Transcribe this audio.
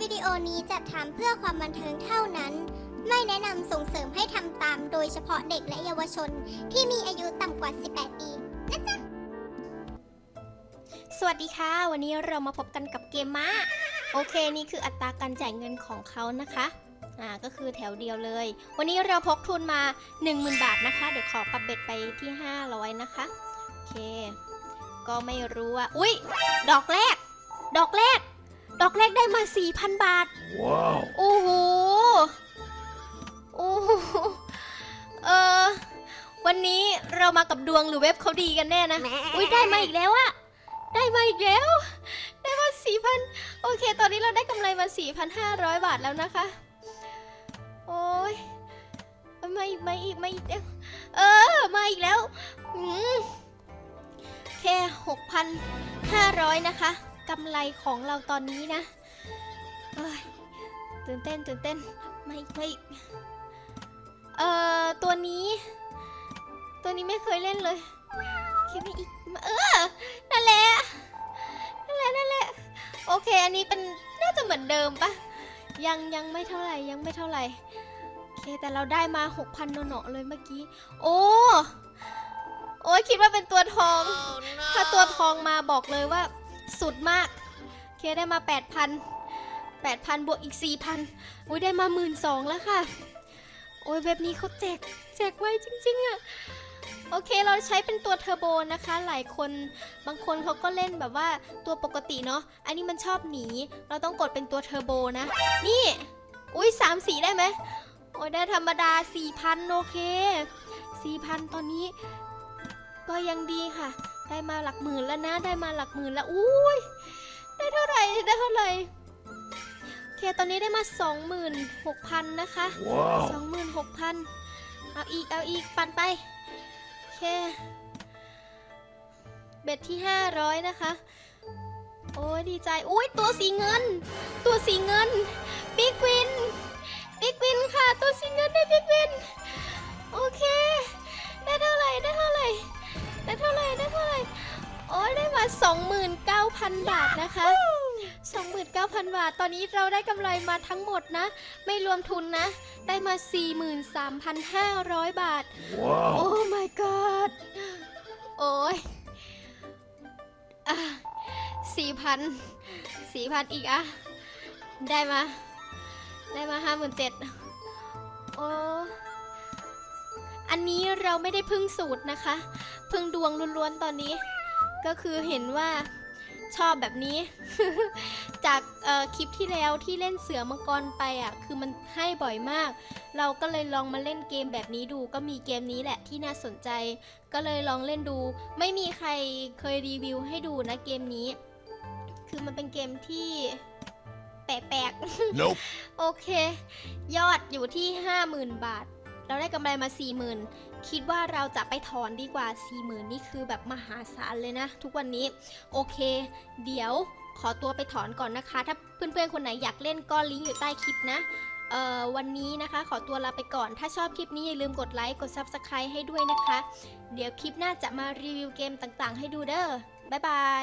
วิดีโอนี้จัดทำเพื่อความบันเทิงเท่านั้น ไม่แนะนำส่งเสริมให้ทำตามโดยเฉพาะเด็กและเยาวชน ที่มีอายุต่ำกว่า 18 ปีสวัสดีค่ะ วันนี้เรามาพบกันกับเกมม้าโอเค นี่คืออัตราการจ่ายเงินของเขานะคะอ่าก็คือแถวเดียวเลย วันนี้เราพกทุนมา 10,000 บาทนะคะ เดี๋ยวขอปรับเบ็ดไปที่ 500 นะคะ โอเค ก็ไม่รู้ว่า อุ้ยดอกแรก ดอกแรก ดอกแรกได้มา 4,000 บาท Wow. โอ้โห โอ้โห เออ วันนี้เรามากับดวงหรือเว็บเขาดีกันแน่นะ อุ้ยได้มาอีกแล้วอะได้มาอีกแล้ว ได้มาสี่พันโอเค ตอนนี้เราได้กำไรมาสี่พันห้าร้อยบาทแล้วนะคะ โอ้ยมาอีกมาอีกมาอีกเอ้วเออมาอีกแล้ว อืมแค่หกพันห้าร้อยนะคะ กำไรของเราตอนนี้นะเอ้ยตื่นเต้นตื่นเต้นมาอีกมาอีกเอ่อตัวนี้ ตัวนี้ไม่เคยเล่นเลยโอเคไม่อีกมาเออนั่นแหละนั่นแหละนั่นแหละโอเค อันนี้เป็นน่าจะเหมือนเดิมปะยังยังไม่เท่าไหร่ยังไม่เท่าไหร่โอเคแต่เราได้มา6,000โนโนะๆเลยเมื่อกี้ โอ้โอ้ยคิดว่าเป็นตัวทอง ถ้าตัวทองมาบอกเลยว่า สุดมาก เคได้มา 8,000 8,000 บวกอีก 4,000 อุ้ยได้มา 12,000แล้วค่ะ โอ้ยเว็บนี้เขาแจก แจกไวจริงๆอะโอเคเราใช้เป็นตัวเทอร์โบนะคะ หลายคนบางคนเขาก็เล่นแบบว่าตัวปกติเนาะอันนี้มันชอบหนี เราต้องกดเป็นตัวเทอร์โบนะ นี่ อุ้ยสามสีได้ไหมโอ้ยได้ธรรมดา 4,000 โอเค 4,000 ตอนนี้ ก็ยังดีค่ะ ได้มาหลักหมื่นแล้วนะ ได้มาหลักหมื่นแล้ว อุ้ย ได้เท่าไหร่ ได้เท่าไหร่โอเคตอนนี้ได้มา 26,000 นะคะ Wow. สองหมื่นหกพันเอาอีก เอาอีก ปั่นไป โอเค เบ็ดที่ห้าร้อยนะคะ โอ้ยดีใจ อุ้ยตัวสีเงิน ตัวสีเงิน บิ๊กวิน บิ๊กวินค่ะ ตัวสีเงินได้บิ๊กวิน 29,000 บาทนะคะ 29,000 บาท ตอนนี้เราได้กำไรมาทั้งหมดนะ ไม่รวมทุนนะ ได้มา 43,500 บาท โอ้ Wow. my god โอ้ยสี่พันสี่พันอีกอะได้มา ได้มาห้าหมื่นเจ็ดโอ้อันนี้เราไม่ได้พึ่งสูตรนะคะ พึ่งดวงล้วนๆตอนนี้ ก็คือเห็นว่า ชอบแบบนี้ จากเอ่อคลิปที่แล้วที่เล่นเสือมังกรไปอะ คือมันให้บ่อยมาก เราก็เลยลองมาเล่นเกมแบบนี้ดู ก็มีเกมนี้แหละที่น่าสนใจ ก็เลยลองเล่นดู ไม่มีใครเคยรีวิวให้ดูนะเกมนี้ คือมันเป็นเกมที่แปลกๆ Nope. โอเค ยอดอยู่ที่ 50,000 บาท เราได้กำไรมา 40,000 คิดว่าเราจะไปถอนดีกว่า 40,000 นี่คือแบบมหาศาลเลยนะ ทุกวันนี้ โอเค เดี๋ยวขอตัวไปถอนก่อนนะคะ ถ้าเพื่อนๆ คนไหนอยากเล่นก็ลิงก์อยู่ใต้คลิปนะเอ่อวันนี้นะคะขอตัวลาไปก่อน ถ้าชอบคลิปนี้อย่าลืมกดไลค์ กด Subscribe ให้ด้วยนะคะ เดี๋ยวคลิปหน้าจะมารีวิวเกมต่างๆ ให้ดูเด้อบ๊ายบาย